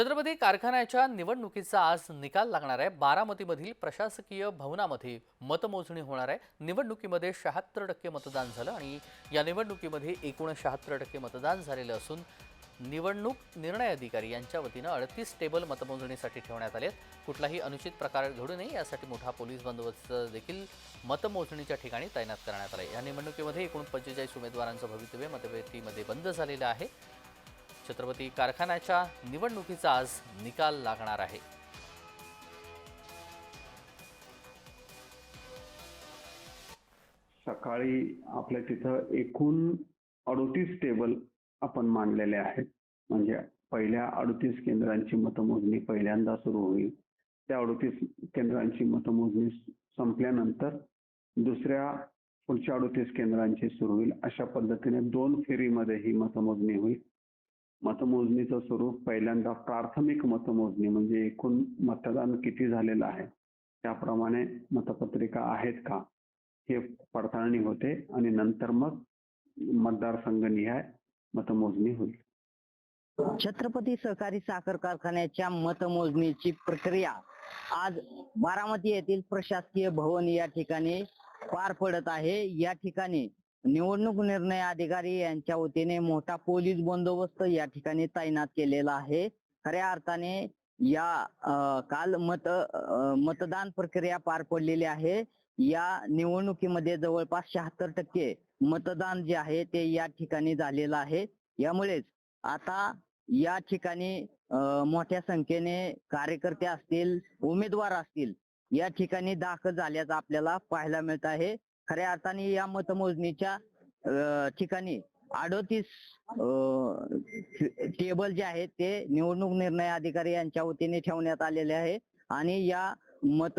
छत्रपती कारखान्याच्या निवडणुकीचा आज निकाल लागणार आहे. बारामतीमधील प्रशासकीय भवनामध्ये मतमोजणी होणार आहे. निवडणुकीमध्ये शहात्तर टक्के मतदान झालं आणि या निवडणुकीमध्ये एकूण शहात्तर टक्के मतदान झालेलं असून निवडणूक निर्णय अधिकारी यांच्या वतीनं अडतीस टेबल मतमोजणीसाठी ठेवण्यात आले कुठलाही अनुचित प्रकार घडू नये यासाठी मोठा पोलीस बंदोबस्त देखील मतमोजणीच्या ठिकाणी तैनात करण्यात आला या निवडणुकीमध्ये एकूण पंचेचाळीस उमेदवारांचं भवितव्य मतपेटीमध्ये बंद झालेलं आहे. छत्रपती कारखान्याच्या निवडणुकीचा आज निकाल लागणार आहे. सकाळी आपल्या तिथं एकूण अडोतीस टेबल आपण मांडलेले आहेत. म्हणजे पहिल्या अडोतीस केंद्रांची मतमोजणी पहिल्यांदा सुरू होईल. त्या अडोतीस केंद्रांची मतमोजणी संपल्यानंतर दुसऱ्या पुढच्या अडोतीस केंद्रांची सुरू होईल. अशा पद्धतीने दोन फेरीमध्ये ही मतमोजणी होईल. मतमोजणीचं स्वरूप पहिल्यांदा प्राथमिक मतमोजणी म्हणजे एकूण मतदान किती झालेलं आहे? त्याप्रमाणे मतपत्रिका आहेत का? हे पडताळणी होते आणि नंतर मग मतदारसंघनिहाय मतमोजणी होईल. छत्रपती सहकारी साखर कारखान्याच्या मतमोजणीची प्रक्रिया आज बारामती येथील प्रशासकीय भवन या ठिकाणी पार पडत आहे. या ठिकाणी निवडणूक निर्णय अधिकारी यांच्या वतीने मोठा पोलीस बंदोबस्त या ठिकाणी तैनात केलेला आहे. खऱ्या अर्थाने या काल मत मतदान प्रक्रिया पार पडलेली आहे. या निवडणुकीमध्ये जवळपास शहात्तर टक्के मतदान जे आहे ते या ठिकाणी झालेलं आहे. यामुळेच आता या ठिकाणी मोठ्या संख्येने कार्यकर्ते असतील उमेदवार असतील या ठिकाणी दाखल झाल्याचं आपल्याला पाहायला मिळत आहे. खऱ्या अर्थाने या मतमोजणीच्या ठिकाणी अडोतीस टेबल जे आहेत ते निवडणूक निर्णय अधिकारी यांच्या वतीने ठेवण्यात आलेले आहे. आणि या मत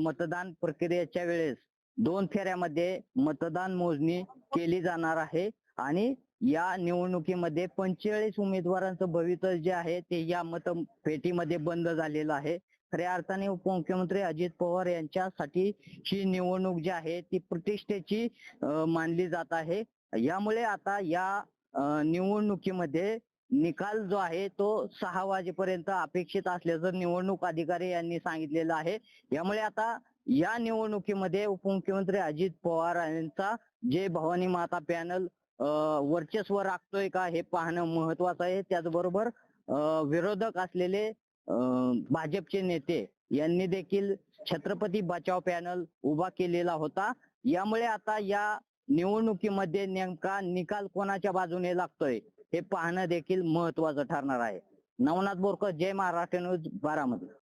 मतदान प्रक्रियेच्या वेळेस दोन फेऱ्यामध्ये मतदान मोजणी केली जाणार आहे. आणि या निवडणुकीमध्ये पंचेचाळीस उमेदवारांचं भवितव्य जे आहे ते या मतपेटीमध्ये बंद झालेलं आहे. खऱ्या अर्थाने उपमुख्यमंत्री अजित पवार यांच्यासाठी ही निवडणूक जी आहे ती प्रतिष्ठेची मानली जात आहे. यामुळे आता या निवडणुकीमध्ये निकाल जो आहे तो सहा वाजेपर्यंत अपेक्षित असल्याचं निवडणूक अधिकारी यांनी सांगितलेलं आहे. यामुळे आता या निवडणुकीमध्ये उपमुख्यमंत्री अजित पवार यांचा जे भवानी माता पॅनल वर्चस्व राखतोय का हे पाहणं महत्वाचं आहे. त्याचबरोबर विरोधक असलेले भाजपचे नेते यांनी देखील छत्रपती बचाव पॅनल उभा केलेला होता. यामुळे आता या निवडणुकीमध्ये नेमका निकाल कोणाच्या बाजूने लागतोय हे पाहणं देखील महत्वाचं ठरणार आहे. नवनाथ बोरकर जय महाराष्ट्र न्यूज बारामती.